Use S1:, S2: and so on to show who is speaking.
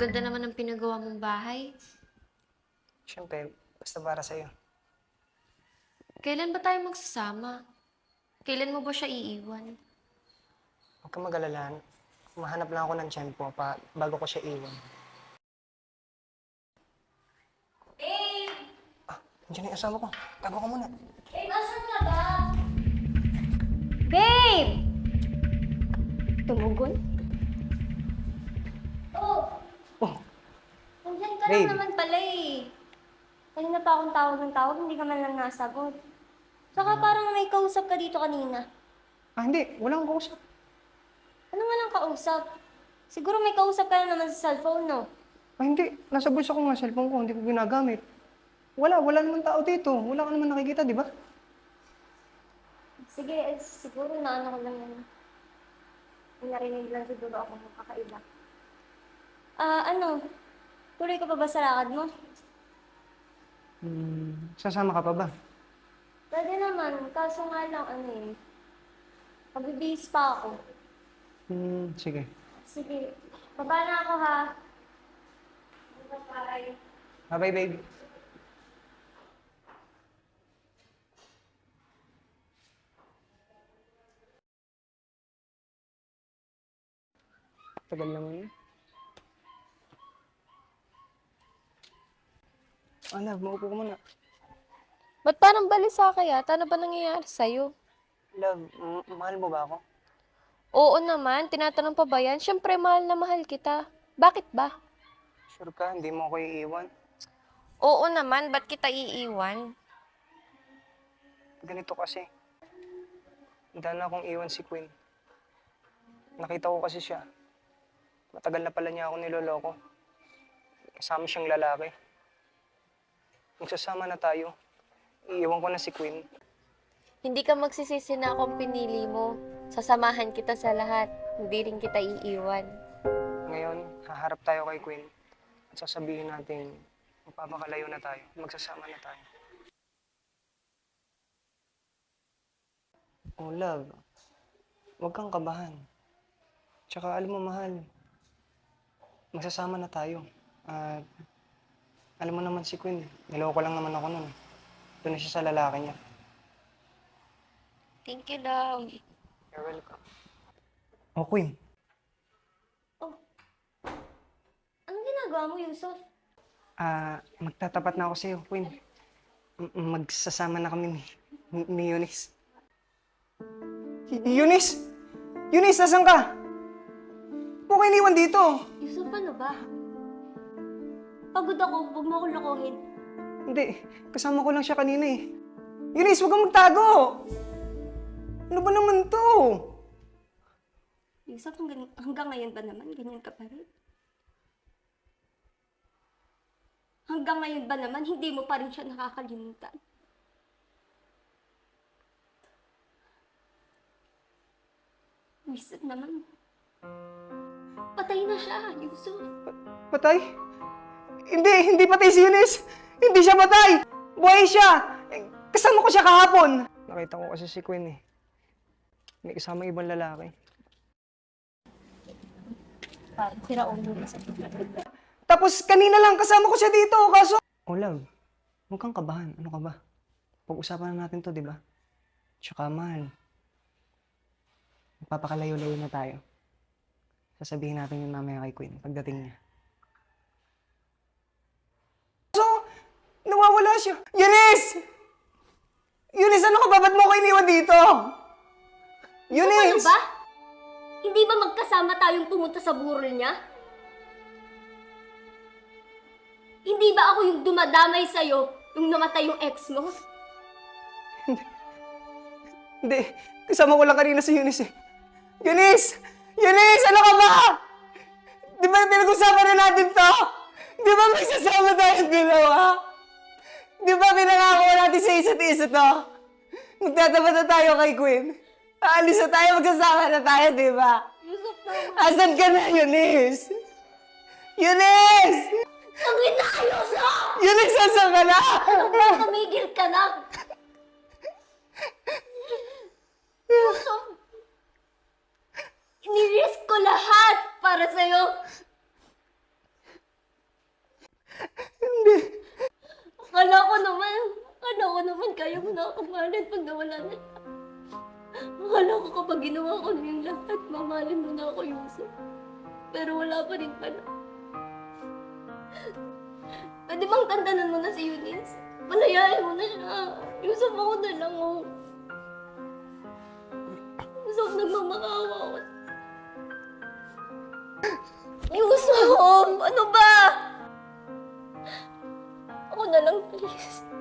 S1: ganda naman ng pinagawa mong bahay.
S2: Siyempre, basta para sa'yo.
S1: Kailan ba tayo magsasama? Kailan mo ba siya iiwan?
S2: Huwag kang mag-alala. Mahanap lang ako ng tiyempo pa bago ko siya iwan.
S3: Babe!
S2: Ah, nandiyan na yung asawa ko. Tago ka muna.
S3: Babe, asan ka ba? Babe! Tumugon? Ka
S2: Babe.
S3: lang naman pala eh. Kanina pa akong tawag ng tawag, hindi ka man lang nasagot. Saka parang may kausap ka dito kanina.
S2: ah hindi. Wala akong kausap.
S3: Ano nga lang kausap? Siguro may kausap ka na naman sa cellphone, no?
S2: Ah, hindi. Nasa bulsa ko nga cellphone ko. Hindi ko ginagamit. Wala. Wala naman tao dito. Wala ka naman nakikita, di ba?
S3: Sige, eh, siguro na ano ko lang. May narinig lang siguro ako ng kakaiba. Ah, ano? Tuloy ka pa ba sa lakad mo?
S2: Hmm, sasama ka pa ba?
S3: Pwede naman, kaso nga lang ano eh. Pabibihis pa ako.
S2: Hmm, sige.
S3: Sige, baba na ako ha. Bye.
S2: Bye-bye, babe. Tagal naman yun. Ah, love, maupo ka muna.
S4: Ba't parang balisa ka yata? Ano ba nangyayari sa'yo?
S2: Love, m- mahal mo ba ako?
S4: Oo naman, tinatanong pa ba yan? Siyempre, mahal na mahal kita. Bakit ba?
S2: Sure ka, hindi mo ako iiwan.
S4: Oo naman, ba't kita iiwan?
S2: Ganito kasi. Handa na akong iwan si Queen. Nakita ko kasi siya. Matagal na pala niya ako niloloko. Kasama siyang lalaki. Magsasama na tayo. Iiwan ko na si Queen.
S4: Hindi ka magsisisi na akong pinili mo. Sasamahan kita sa lahat. Hindi rin kita iiwan.
S2: Ngayon, haharap tayo kay Queen. At sasabihin natin, magpapakalayo na tayo. Magsasama na tayo. Oh, love. Huwag kang kabahan. Tsaka alam mo, mahal. Magsasama na tayo. At alam mo naman si Queen, niloko lang naman ako nun. Doon na siya sa lalaki niya.
S4: Thank you, love.
S2: You're welcome. Oh, Queen.
S3: Anong ginagawa mo, Yusuf?
S2: Ah, magtatapat na ako sa'yo, Queen. M- magsasama na kami ni, ni Eunice. Y- Eunice! Eunice, nasan ka? Huwag ko iniwan dito.
S3: Yusuf, ano ba? Pagod ako, huwag mo akong lokohin.
S2: Hindi, kasama ko lang siya kanina eh. Eunice, huwag kang magtago! Ano ba naman to?
S3: Yusuf, hanggang, hanggang ngayon ba naman, ganyan ka pa rin? Hanggang ngayon ba naman, hindi mo pa rin siya nakakalimutan? Wisit naman. Patay na siya, Yusuf.
S2: Patay? Hindi, hindi patay si Eunice! Hindi siya patay! Buhay siya! Eh, Kasama ko siya kahapon! Nakita ko kasi si Queen eh. May kasama ibang lalaki.
S3: Parang sira ulo na sa
S2: Tapos kanina lang kasama ko siya dito, kaso... Oh, love. Huwag kang kabahan. Ano ka ba? Pag-usapan na natin to, di ba? Tsaka, mahal. Magpapakalayo-layo na tayo. Sasabihin natin yung mamaya kay Queen pagdating niya. Siya. Eunice! Eunice, ano ka ba? Ba't mo ko iniwan dito?
S3: Yusuf, ano
S2: Eunice!
S3: ba? Hindi ba magkasama tayong pumunta sa burol niya? Hindi ba ako yung dumadamay sa'yo nung namatay yung ex mo?
S2: Hindi. Kasama ko lang kanina si Eunice eh. Eunice! Eunice! Ano ka ba? Di ba pinag-usapan na natin to? Di ba magsasama tayong dalawa? Di ba pinangako natin sa isa't isa to? Magtatapat na tayo kay Queen. Aalis na tayo, magsasama na tayo, di ba?
S3: Yusuf, naman.
S2: Asan ka na, Eunice? Eunice!
S3: Ang ina, Yusuf!
S2: Eunice, asan ka na?
S3: Tumigil ka na! Yusuf! Nirisk ko lahat para sa'yo! Akala ko naman, akala ko naman kaya mo nakakamahalin pag nawala na siya. Akala ko kapag ginawa ko na yung lahat, mamahalin mo na ako, Yusuf. Pero wala pa rin pala. Pwede bang tandanan mo na si Eunice? Palayain mo na siya. Yusuf, ako na lang, oh. Yusuf, nagmamakaawa ako. Yusuf, ano ba? na lang, please.